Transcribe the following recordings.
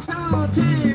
Tchau, tchau.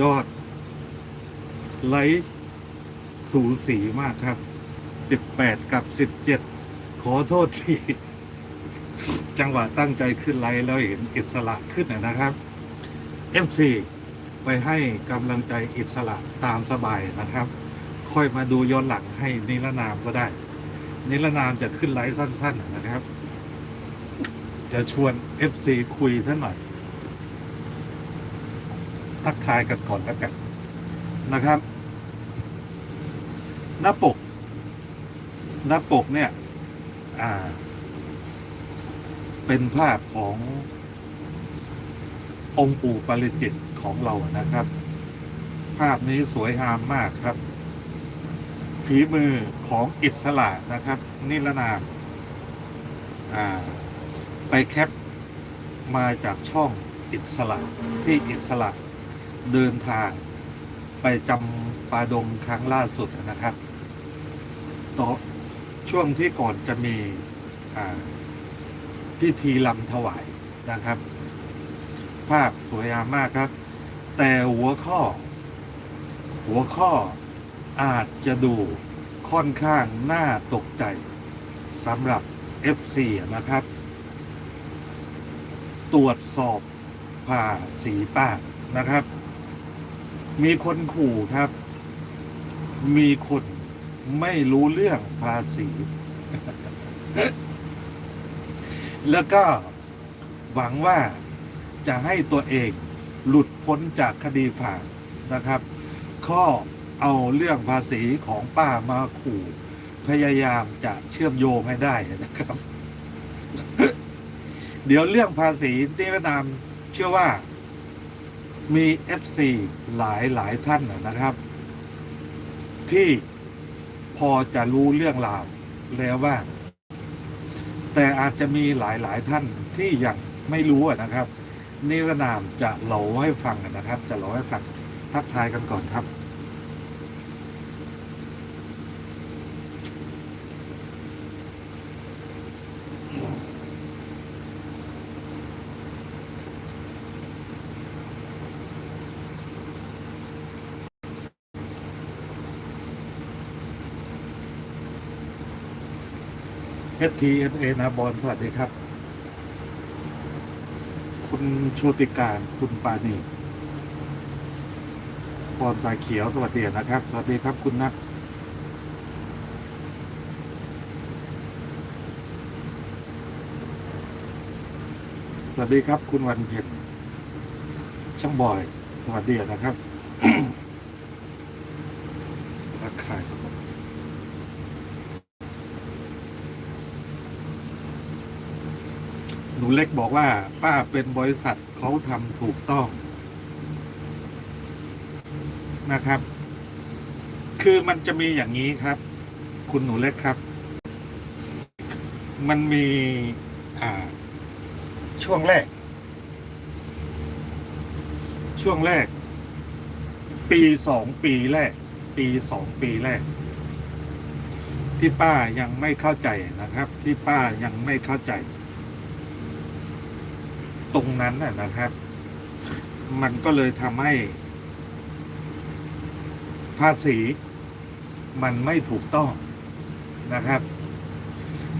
ยอด ไลท์สูสีมากครับ 18 กับ 17 ขอโทษที จังหวะตั้งใจขึ้นไลท์แล้วเห็นอิสระขึ้นนะครับ MC ไปให้กำลังใจอิสระตามสบายนะครับ ค่อยมาดูย้อนหลังให้นิรนามก็ได้ นิรนามจะขึ้นไลฟ์สั้น ๆ นะครับ จะชวน FC คุยท่านหน่อย ทักทายกันก่อนแล้วกันนะครับ หน้าปก หน้าปกเนี่ยเป็นภาพขององค์ปู่ปาริจิตของเรานะครับ ภาพนี้สวยงามมากครับ ฝีมือของอิสระนะครับ นิรนามไปแคปมาจากช่องอิสระที่อิสระ เดินทางไปจำปาดงครั้งล่าสุดนะครับต่อช่วงที่ก่อนจะมีพิธีลำถวายนะครับ ภาพสวยงามมากครับ แต่หัวข้อ หัวข้ออาจจะดูค่อนข้างน่าตกใจสำหรับ F4 นะครับ ตรวจสอบผ่าสีปากนะครับ มีคนขู่ครับ มีคนไม่รู้เรื่องภาษี แล้วก็หวังว่าจะให้ตัวเองหลุดพ้นจากคดีฝ่านะครับ ข้อเอาเรื่องภาษีของป้ามาขู่ พยายามจะเชื่อมโยงให้ได้นะครับ เดี๋ยวเรื่องภาษีนิรนามเชื่อว่า มี FC หลายหลายท่านนะครับ ที่พอจะรู้เรื่องราวแล้วว่า แต่อาจจะมีหลายหลายท่านที่ยังไม่รู้นะครับนิรนามจะเล่าให้ฟังนะครับ จะเล่าให้ฟังทักทายกันก่อนครับ s t n a นะบอลสวัสดีครับ คุณโชติการคุณปานีบอลสายเขียวสวัสดีนะครับ สวัสดีครับคุณนัทสวัสดีครับคุณวันเพ็ญช่างบอย สวัสดีนะครับ รักใคร ห นูเล็กบอกว่า ป้าเป็นบริษัทเขาทำถูกต้องนะครับ คือมันจะมีอย่างนี้ครับ คุณหนูเล็กครับ มันมีอ่า ช่วงแรก ช่วงแรก ปีสองปีแรก ปีสองปีแรก ที่ป้ายังไม่เข้าใจนะครับ ที่ป้ายังไม่เข้าใจ ตรงนั้นนะครับ มันก็เลยทำให้ ภาษี มันไม่ถูกต้องนะครับ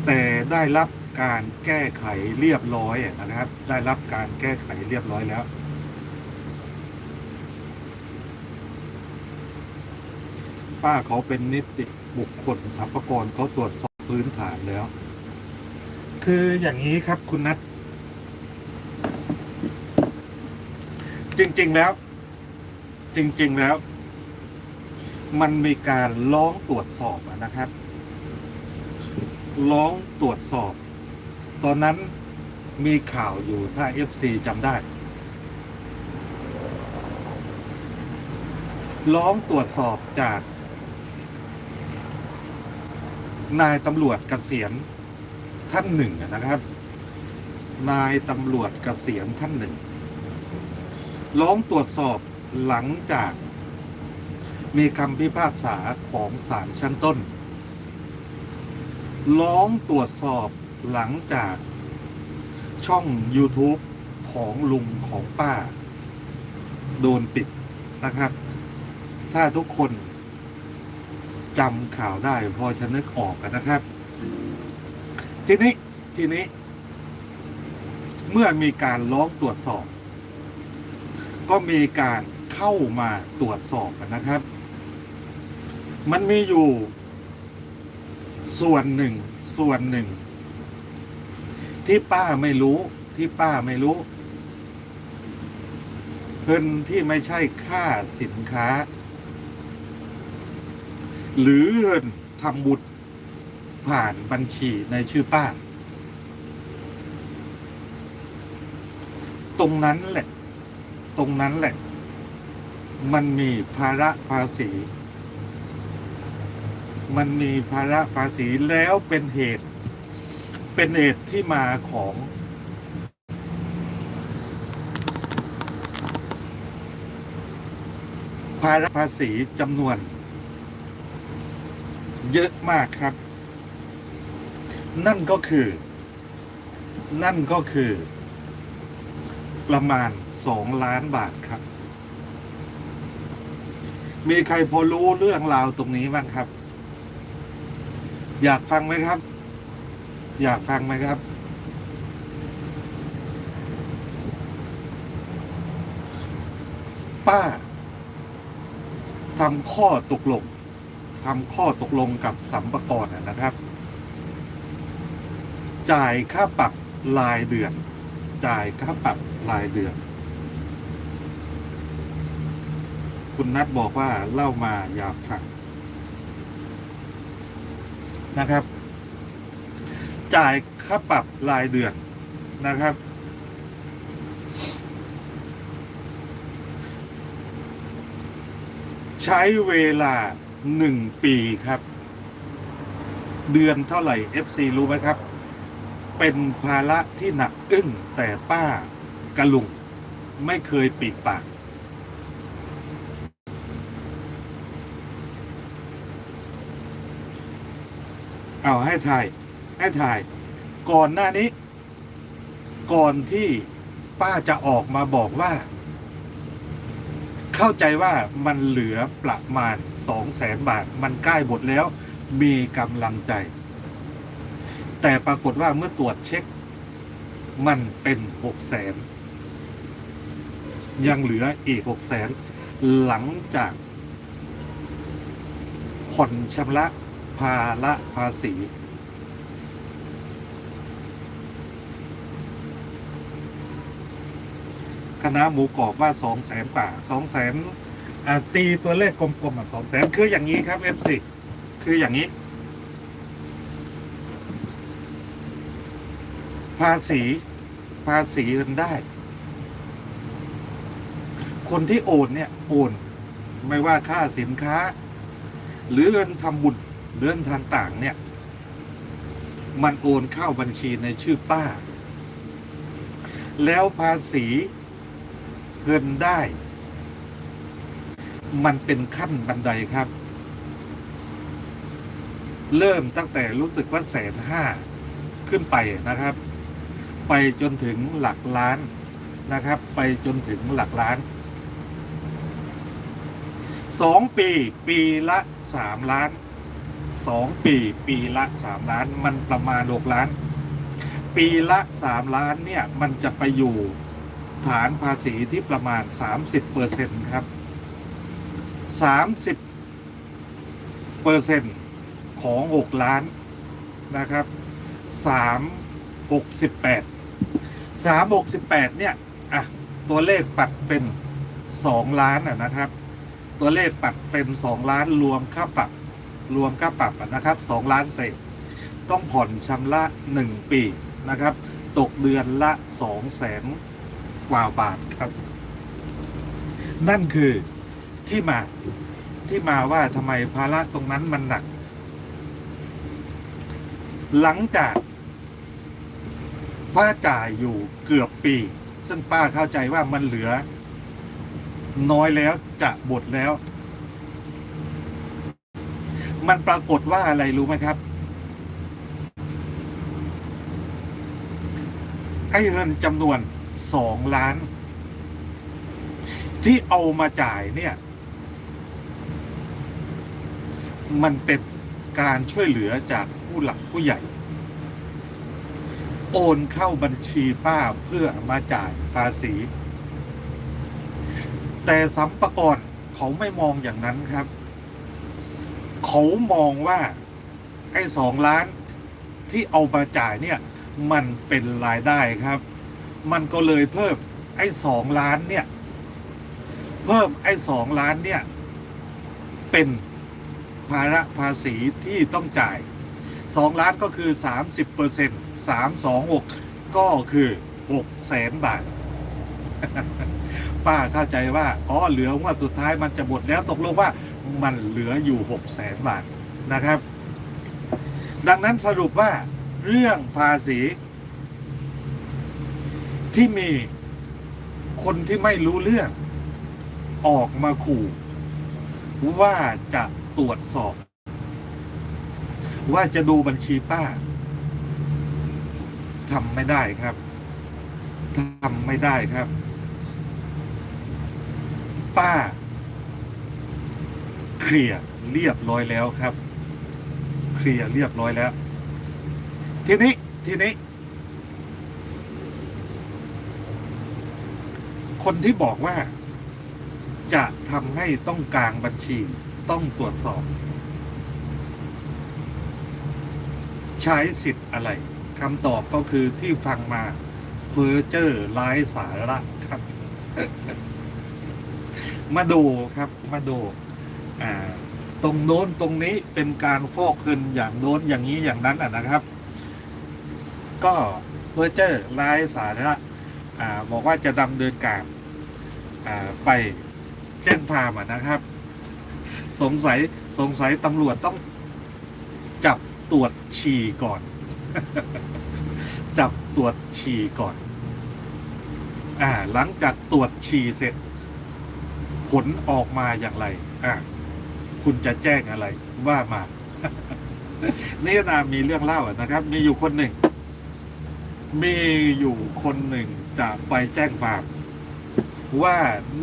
แต่ได้รับการแก้ไขเรียบร้อยนะครับ ได้รับการแก้ไขเรียบร้อยแล้ว ป้าเขาเป็นนิติบุคคลสรรพากรเขาตรวจสอบพื้นฐานแล้ว คืออย่างนี้ครับคุณนัท จริง ๆ แล้ว จริง ๆ แล้ว มันมีการร้องตรวจสอบนะครับ ร้องตรวจสอบ ตอนนั้นมีข่าวอยู่ถ้า FC จำได้ ร้องตรวจสอบจาก นายตำรวจเกษียณท่านหนึ่งนะครับ นายตำรวจเกษียณท่านหนึ่ง ร้องตรวจสอบหลังจากมีคำพิพากษาของศาลชั้นต้น ร้องตรวจสอบหลังจากช่อง YouTube ของลุงของป้า โดนปิดนะครับ ถ้าทุกคนจำข่าวได้พอจะนึกออกกันนะครับ ทีนี้ ทีนี้ เมื่อมีการร้องตรวจสอบ ก็มีการเข้ามาตรวจสอบนะครับ มันมีอยู่ส่วนหนึ่งส่วนหนึ่ง ที่ป้าไม่รู้ที่ป้าไม่รู้เงินที่ไม่ใช่ค่าสินค้า หรือเงินทำบุญผ่านบัญชีในชื่อป้า ตรงนั้นแหละ ตรงนั้นแหละ มันมีภาระภาษี มันมีภาระภาษีแล้วเป็นเหตุ เป็นเหตุที่มาของ ภาระภาษีจำนวน เยอะมากครับ นั่นก็คือ นั่นก็คือ ประมาณ สองล้านบาทครับ มีใครพอรู้เรื่องราวตรงนี้บ้างครับ อยากฟังไหมครับ อยากฟังไหมครับ ป้าทำข้อตกลงทำข้อตกลงกับสัมปกรนะครับ จ่ายค่าปรับรายเดือน จ่ายค่าปรับรายเดือน คุณนัทบอกว่าเล่ามาอยากฟังนะครับ จ่ายค่าปรับรายเดือนนะครับ ใช้เวลาหนึ่งปีครับ เดือนเท่าไหร่ FC รู้ไหมครับ เป็นภาระที่หนักอึ้งแต่ป้ากระลุง ไม่เคยปิดปาก เอาให้ถ่าย ให้ถ่าย ก่อนหน้านี้ ก่อนที่ป้าจะออกมาบอกว่า เข้าใจว่ามันเหลือประมาณสองแสนบาท มันใกล้หมดแล้ว มีกำลังใจ แต่ปรากฏว่าเมื่อตรวจเช็ค มันเป็นหกแสนยังเหลืออีกหกแสนหลังจากผ่อนชำระ ภาระภาษีคณะหมูกรอบว่าสองแสนกว่าสองแสนตีตัวเลขกลมๆอะสองแสนคืออย่างนี้ครับเอฟซีคืออย่างนี้ ภาษี ภาษีเงินได้ คนที่โอนเนี่ย โอน ไม่ว่าค่าสินค้า หรือเงินทำบุญ หรืองทางต่างเนี่ย มันโอนเข้าบัญชีในชื่อป้า แล้วภาษีเงินได้ มันเป็นขั้นบันไดครับ เริ่มตั้งแต่รู้สึกว่าแสนห้าขึ้นไปนะครับ ไปจนถึงหลักล้านนะครับ ไปจนถึงหลักล้านสองปี ปีละสามล้าน สองปี ปีละสามล้าน มันประมาณหกล้าน ปีละสามล้านเนี่ย มันจะไปอยู่ฐานภาษีที่ประมาณสามสิบเปอร์เซ็นครับสามสิบเปอร์เซ็นของหกล้านนะครับสามหกสิบแปดสามหกสิบแปดเนี่ย อะ ตัวเลขปัดเป็นสองล้านอะนะครับตัวเลขปัดเป็นสองล้านรวมค่าปรับ รวมค่าปรับนะครับสองล้านเศษต้องผ่อนชำระหนึ่งปีนะครับ ตกเดือนละสองแสนกว่าบาทครับ นั่นคือที่มาที่มาว่าทำไมภาระตรงนั้นมันหนัก หลังจากป้าจ่ายอยู่เกือบปี ซึ่งป้าเข้าใจว่ามันเหลือ น้อยแล้วจะบดแล้ว มันปรากฏว่าอะไรรู้ไหมครับไอ้เงินจำนวนสองล้าน ที่เอามาจ่ายเนี่ย มันเป็นการช่วยเหลือจากผู้หลักผู้ใหญ่ โอนเข้าบัญชีป้าเพื่อมาจ่ายภาษี แต่สัมปกรเขาไม่มองอย่างนั้นครับ เขามองว่าไอ้สองล้านที่เอามาจ่ายเนี่ยมันเป็นรายได้ครับ มันก็เลยเพิ่มไอ้สองล้านเนี่ย เพิ่มไอ้สองล้านเนี่ย เป็นภาระภาษีที่ต้องจ่ายสองล้านก็คือสามสิบเปอร์เซ็นต์สามสองหกก็คือหกแสนบาท ป้าเข้าใจว่าอ๋อเหลืองวดสุดท้ายมันจะหมดแล้วตกลงว่า มันเหลืออยู่หกแสนบาทนะครับ ดังนั้นสรุปว่าเรื่องภาษี ที่มีคนที่ไม่รู้เรื่อง ออกมาขู่ว่าจะตรวจสอบ ว่าจะดูบัญชีป้าทำไม่ได้ครับทำไม่ได้ครับ ป้า เคลียร์เรียบร้อยแล้วครับ เคลียร์เรียบร้อยแล้ว ทีนี้ทีนี้ คนที่บอกว่า จะทำให้ต้องกลางบัญชีต้องตรวจสอบ ใช้สิทธิ์อะไรคำตอบก็คือที่ฟังมาเพอเจอร์ไร้สาระครับ มาดูครับ มาดู ตรงโน้นตรงนี้เป็นการฟอกเงินอย่างโน้นอย่างนี้อย่างนั้นอะนะครับ ก็เพอเจอร์ไร้สาระบอกว่าจะดำเนินการไปแจ้งความะนะครับ สงสัยสงสัยตำรวจต้องจับตรวจฉี่ก่อน จับตรวจฉี่ก่อนอ่าหลังจากตรวจฉี่เสร็จ ผลออกมาอย่างไรอ่า คุณจะแจ้งอะไรว่ามา นี่นามีเรื่องเล่านะครับ มีอยู่คนหนึ่ง มีอยู่คนหนึ่งจะไปแจ้งความว่า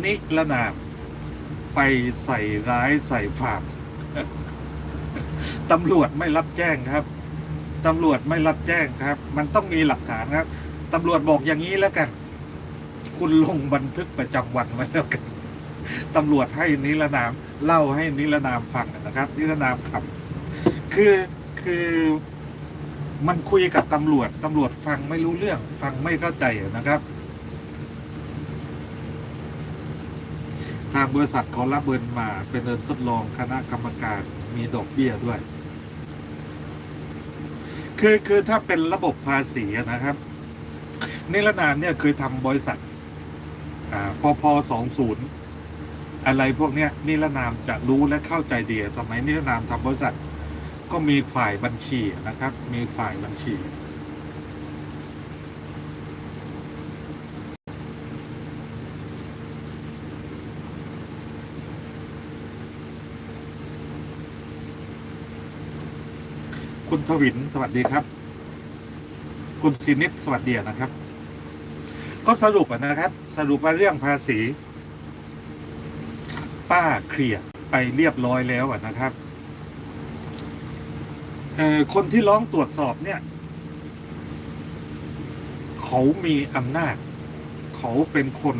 นิรนามไปใส่ร้ายใส่ฝากตำรวจไม่รับแจ้งครับตำรวจไม่รับแจ้งครับ มันต้องมีหลักฐานครับตำรวจบอกอย่างนี้แล้วกัน คุณลงบันทึกประจำวันไว้แล้วกัน ตำรวจให้นิรนามเล่าให้นิรนามฟังนะครับ นิรนามขับ คือคือมันคุยกับตำรวจตำรวจฟังไม่รู้เรื่อง ฟังไม่เข้าใจนะครับ ทางบริษัทขารับเบินมาเป็นเดินทดลองคณะกรรมการมีดอกเบี้ยด้วย คือคือถ้าเป็นระบบภาษีนะครับนิรนามเนี่ยเคยทำบริษัทอ่าพอพอสองศูนย์ อะไรพวกเนี้ยนิรนามจะรู้และเข้าใจดีสมัยนิรนามทำบริษัท ก็มีฝ่ายบัญชีนะครับ มีฝ่ายบัญชี คุณทวินสวัสดีครับ คุณสินิดสวัสดีนะครับ ก็สรุปนะครับ สรุปว่าเรื่องภาษี ป้าเคลียร์ไปเรียบร้อยแล้วนะครับคนที่ร้องตรวจสอบเนี่ย เขามีอำนาจ เขาเป็นคน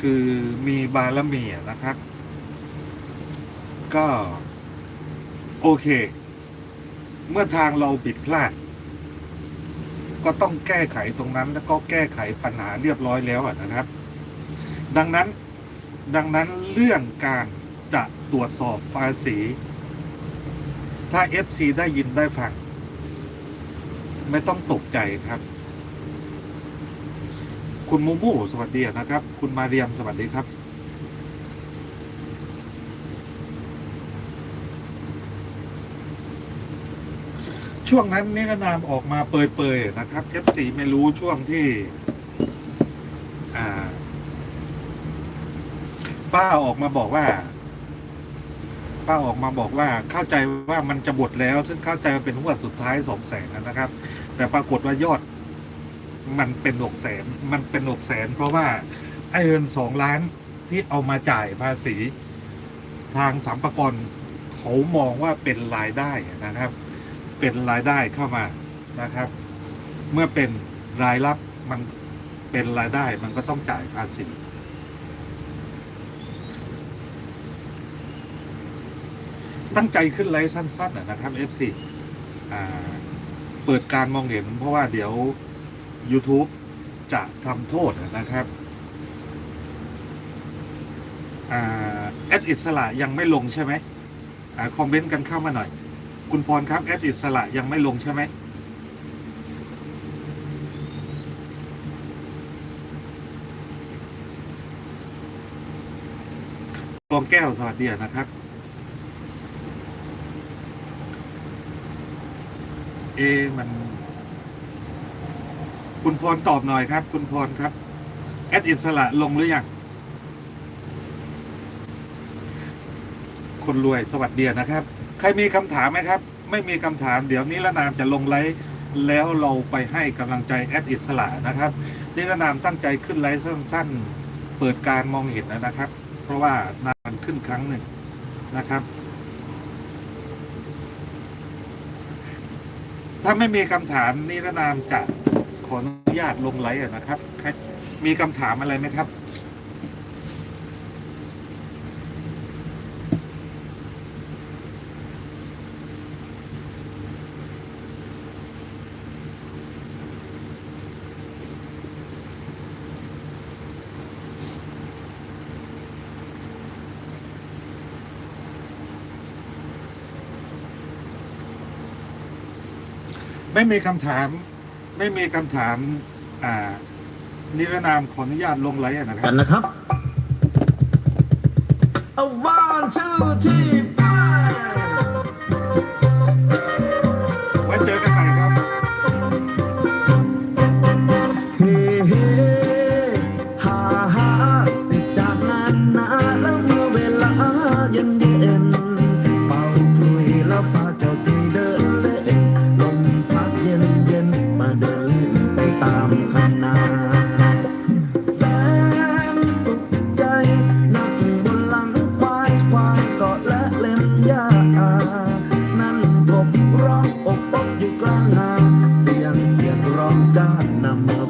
คือมีบารมีนะครับ ก็ โอเค เมื่อทางเราผิดพลาด ก็ต้องแก้ไขตรงนั้นแล้วก็แก้ไขปัญหาเรียบร้อยแล้วนะครับ ดังนั้น ดังนั้นเรื่องการจะตรวจสอบภาษี ถ้า FC ได้ยินได้ฟัง ไม่ต้องตกใจครับ คุณมูมูสวัสดีนะครับ คุณมาเรียมสวัสดีครับ ช่วงนั้นนิรนามออกมาเปยๆนะครับ F4 ไม่รู้ช่วงที่ อ่า ป้าออกมาบอกว่า ป้าออกมาบอกว่าเข้าใจว่ามันจะบดแล้ว ซึ่งเข้าใจว่าเป็นงวสุดท้ายสองแสนนะครับ แต่ปรากฏว่ายอด มันเป็นหกแสนมันเป็นหกแสนเพราะว่าไอ้เงินสองล้านที่เอามาจ่ายภาษี ทางสัมปกรเขามองว่าเป็นรายได้นะครับ เป็นรายได้เข้ามานะครับ เมื่อเป็นรายรับมันเป็นรายได้มันก็ต้องจ่ายภาษี ตั้งใจขึ้นไลฟ์สั้นๆนะนะครับ FC อ่าเปิดการมองเห็นเพราะว่าเดี๋ยว YouTube จะทำโทษนะครับแอดอิสระยังไม่ลงใช่ไหมอคอมเมนต์กันเข้ามาหน่อย คุณพรครับแอดอิสระยังไม่ลงใช่ไหมกองแก้วสวัสดีนะครับ เอะมัน คุณพรตอบหน่อยครับ คุณพรครับ แอดอิสระลงหรือยังคนรวยสวัสดีนะครับ ใครมีคำถามไหมครับ ไม่มีคำถามเดี๋ยวนี้ละนามจะลงไลฟ์แล้วเราไปให้กำลังใจแอดอิสระนะครับนิรนามตั้งใจขึ้นไลฟ์สั้น ๆ เปิดการมองเห็นนะครับ เพราะว่านานขึ้นครั้งหนึ่งนะครับ ถ้าไม่มีคำถามนิรนามจะขออนุญาตลงไลฟ์นะครับ มีคำถามอะไรไหมครับ ไม่มีคำถาม ไม่มีคำถาม อ่า นิรนามขออนุญาตลงไลน์นะครับ กันนะครับ A one two three I'm not